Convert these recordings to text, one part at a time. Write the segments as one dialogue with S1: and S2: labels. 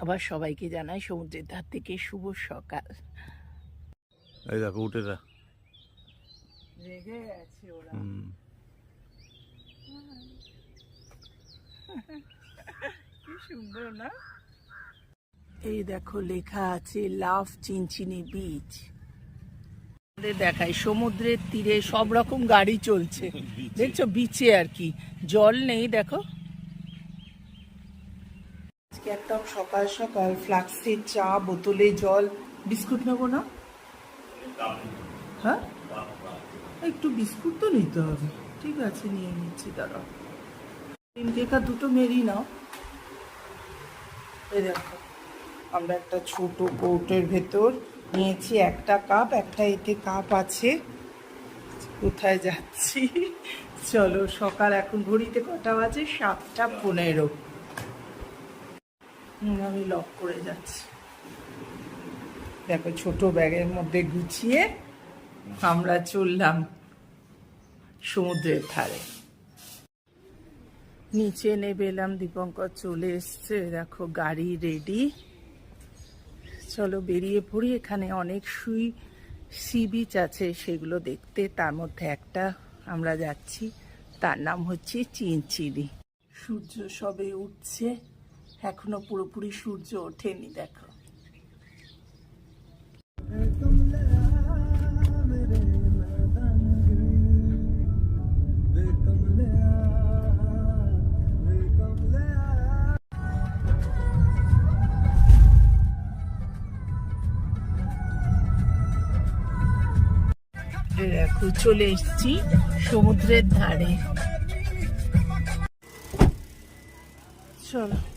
S1: আবার সবাইকে জানাই সমুদ্রের ধার থেকে শুভ সকাল।
S2: এই দেখো উঠে যা।
S1: রেগে আছে ওরা। কি সুন্দর না? এই দেখো লেখা আছে লাভ চিনচিনি বিচ। দেখাই সমুদ্রের তীরে সব রকম গাড়ি চলছে। দেখছ বিচে আর কি। জল নেই দেখো। একদম সকাল সকাল ফ্লাক্সে চা, বোতলে জল। বিস্কুট নেব না? হ্যাঁ? একটু বিস্কুট তো নিতে হবে। ঠিক আছে, নিয়ে নিচ্ছি, দাঁড়াও। তিন কেকা দুটো মেরি নাও। এই দেখো, আমরা একটা ছোট কৌটের ভেতর নিয়েছি একটা কাপ, একটা এতে কাপ আছে। কোথায় যাচ্ছি? চলো, সকাল এখন ঘড়িতে কটা বাজে? সাতটা পনেরো। আমি লক করে যাচ্ছি। দেখো, ছোট ব্যাগের মধ্যে গুছিয়ে আমরা চললাম সমুদ্রের ধারে। নিচে নেবে এলাম, দীপঙ্কর চলে এসছে। দেখো, গাড়ি রেডি চলো, বেরিয়ে পড়ি। এখানে অনেক সুই সি বিচ আছে, সেগুলো দেখতে। তার মধ্যে একটা আমরা যাচ্ছি। তার নাম হচ্ছে চিনচিনি। সূর্য সবে উঠছে। এখনও পুরোপুরি সূর্য ওঠেনি দেখো। দেখো চলে এসেছি সমুদ্রের ধারে। চলো।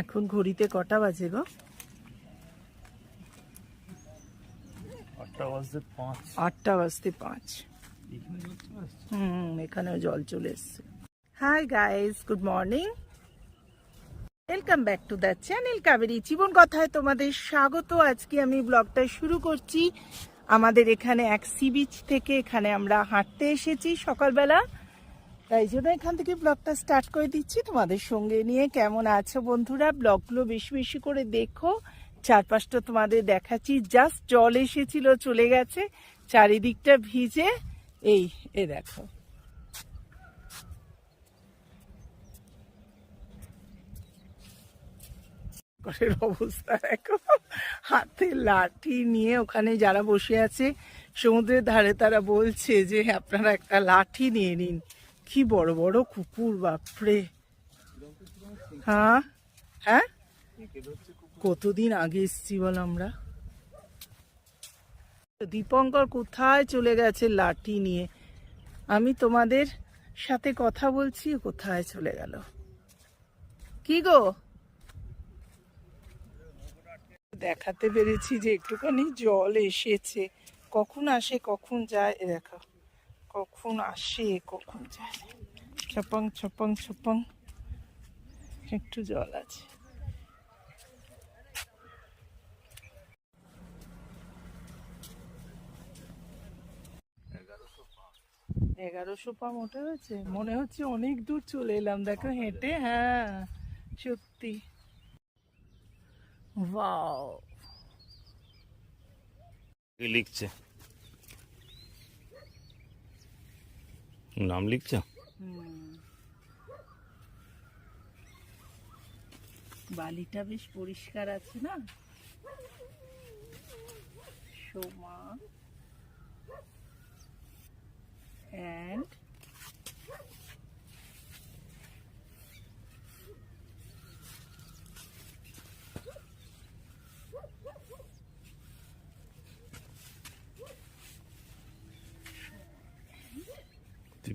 S1: এখন ঘড়িতে কটা বাজে গো?
S2: আটটা বাজতে পাঁচ।
S1: হুম এখানেও জল চলে এসছে। Hi good morning welcome back to the channel Kaberi জীবন কথায় তোমাদের স্বাগত। আজকে আমি ব্লগটা শুরু করছি। আমাদের এখানে এক সি বিচ থেকে এখানে আমরা হাঁটতে এসেছি সকালবেলা। তাই জন্য এখান থেকে ব্লগটা স্টার্ট করে দিচ্ছি। তোমাদের সঙ্গে নিয়ে কেমন আছো বন্ধুরা? ব্লগগুলো বেশি বেশি করে দেখো। চারপাশটা তোমাদের দেখাচ্ছি। জাস্ট জল এসেছিল, চলে গেছে। চারিদিকটা ভিজে। এই, এ দেখো। অবস্থা দেখো। হাতে লাঠি নিয়ে ওখানে যারা বসে আছে, সমুদ্রের ধারে তারা বলছে যে আপনারা একটা লাঠি নিয়ে নিন। কি বড় বড় কুকুর, বাপরে। হ্যাঁ? হ্যাঁ? কতদিন আগে এসছি বল আমরা? দীপঙ্কর কোথায় চলে গেছে লাঠি নিয়ে? আমি তোমাদের সাথে কথা বলছি কোথায় চলে গেল? কি গো? দেখাতে পেরেছি যে একটুখানি জল এসেছে। কখন আসে, কখন যায় দেখো কখন আসে, কখন যায়। ছপং ছপং ছপং। একটু জল আছে। এগারোশো পা মোটা হয়েছে। মনে হচ্ছে অনেক দূর চলে এলাম। দেখো হেঁটে হ্যাঁ সত্যি।
S2: লিখছে। নাম লিখছ?
S1: বালিটা বেশ পরিষ্কার আছে না? সোমা। অ্যান্ড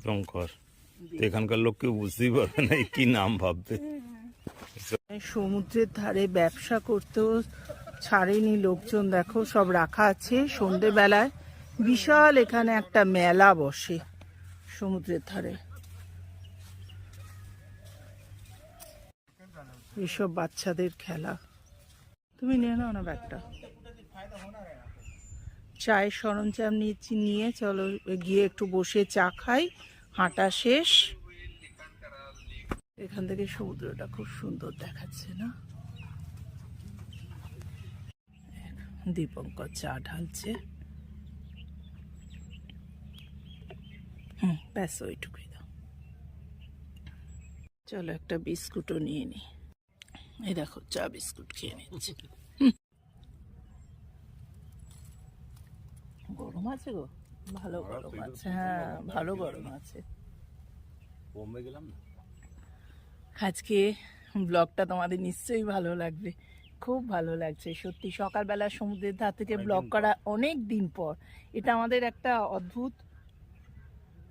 S2: দীপঙ্কর এখানকার লোক কেউ বুঝতেই পারবে না কি নাম ভাববে।
S1: সমুদ্রের ধারে ব্যবসা করতেও ছাড়েনি লোকজন, দেখো সব রাখা আছে সন্ধেবেলায়। বিশাল এখানে একটা মেলা বসে সমুদ্রের ধারে। এসব বাচ্চাদের খেলা। তুমি নিয়ে নাও না ব্যাগটা। চায়ের সরঞ্জাম নিয়ে চলো, গিয়ে একটু বসে চা খাই। হাঁটা শেষ। এখান থেকে সমুদ্রটা খুব সুন্দর দেখাচ্ছে, না? দীপঙ্কর চা ঢালছে। ব্যাস, ওইটুকুই দাও। চলো একটা বিস্কুটও নিয়ে নি। এই দেখো, চা বিস্কুট খেয়ে নিচ্ছে। গরম আছে গো? ভালো গরম আছে। হ্যাঁ ভালো গরম আছে।
S2: বোম্বে গেলাম না?
S1: আজকে ব্লগটা তোমাদের নিশ্চয়ই ভালো লাগবে। খুব ভালো লাগছে সত্যি সকালবেলা সমুদ্রের ধার থেকে ব্লগ করা অনেক দিন পর। এটা আমাদের একটা অদ্ভুত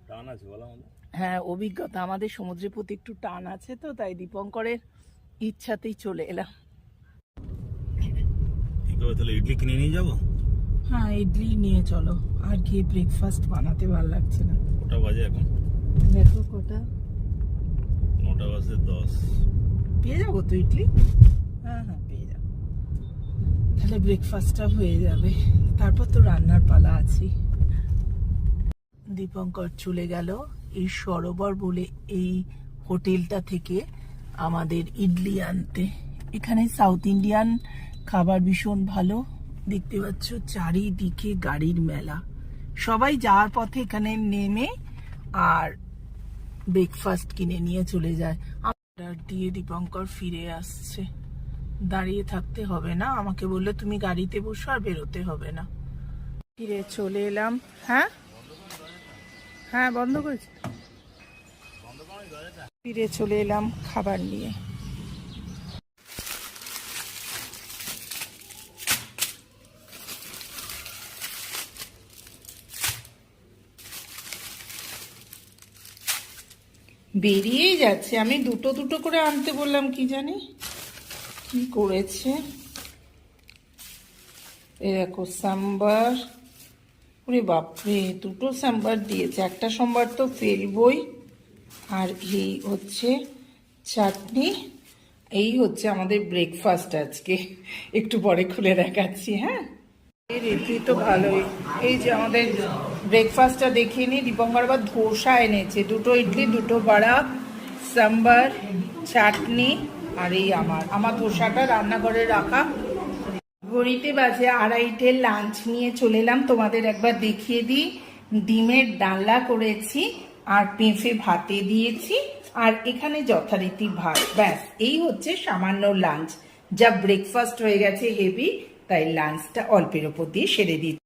S2: টান আছে বলা
S1: হ্যাঁ অভিজ্ঞতা। আমাদের সমুদ্রের প্রতি একটু টান আছে তো তাই দীপঙ্করের ইচ্ছাতেই চলে এলাম।
S2: ঠিক আছে তাহলে ইডলি কিনে নিয়ে যাব?
S1: হ্যাঁ ইডলি নিয়ে চলো। আর গিয়ে ব্রেকফাস্ট বানাতে ভালো লাগছে না।
S2: ওটা বাজে এখন?
S1: দেখো কোটা।
S2: নটা বাজে দশ।
S1: পেয়ে যাব তো ইডলি? হ্যাঁ হ্যাঁ পেয়ে যাব। তাহলে ব্রেকফাস্টটা হয়ে যাবে। তারপর তো রান্নার পালা আছে। দীপঙ্কর চলে গেল। এই সরোবর বলে এই হোটেলটা থেকে আমাদের ইডলি আনতে। এখানে সাউথ ইন্ডিয়ান খাবার ভীষণ ভালো। দেখতে পাচ্ছ চারিদিকে গাড়ির মেলা। সবাই যাওয়ার পথে এখানে নেমে আর ব্রেকফাস্ট কিনে নিয়ে চলে যায়। অর্ডার দিয়ে দীপঙ্কর ফিরে আসছে। দাঁড়িয়ে থাকতে হবে না। আমাকে বললে, তুমি গাড়িতে বসো আর বেরোতে হবে না। ফিরে চলে এলাম। হ্যাঁ? হ্যাঁ বন্ধ করেছি। ফিরে চলে এলাম খাবার নিয়ে। বেরিয়েই যাচ্ছে। আমি দুটো দুটো করে আনতে বললাম, কি জানি? কি করেছে? এ দেখো, সাম্বার। ওরে বাপরে, দুটো সাম্বার দিয়েছে। একটা সোমবার তো ফেলবই। আর এই হচ্ছে চাটনি। এই হচ্ছে আমাদের ব্রেকফাস্ট আজকে। একটু পরে খুলে দেখাচ্ছি হ্যাঁ? এই ইডলি তো ভালোই। এই যে আমাদের ব্রেকফাস্টটা দেখিয়ে নি। দীপঙ্কর আবার ধোসা এনেছে। দুটো ইডলি, দুটো বড়া, সাম্বার, চাটনি আর এই আমার। আমার ধোসাটা রান্নাঘরে রাখা। ঘড়িতে বাজে আড়াইটে লাঞ্চ নিয়ে চলে এলাম। তোমাদের একবার দেখিয়ে দিই। ডিমের ডালনা করেছি আর পেঁপে ভাতে দিয়েছি আর এখানে যথারীতি ভাত। ব্যাস, এই হচ্ছে সামান্য লাঞ্চ যা ব্রেকফাস্ট হয়ে গেছে হেভি তাই লাঞ্চটা অল্পের ওপর দিয়ে সেরে দিচ্ছি।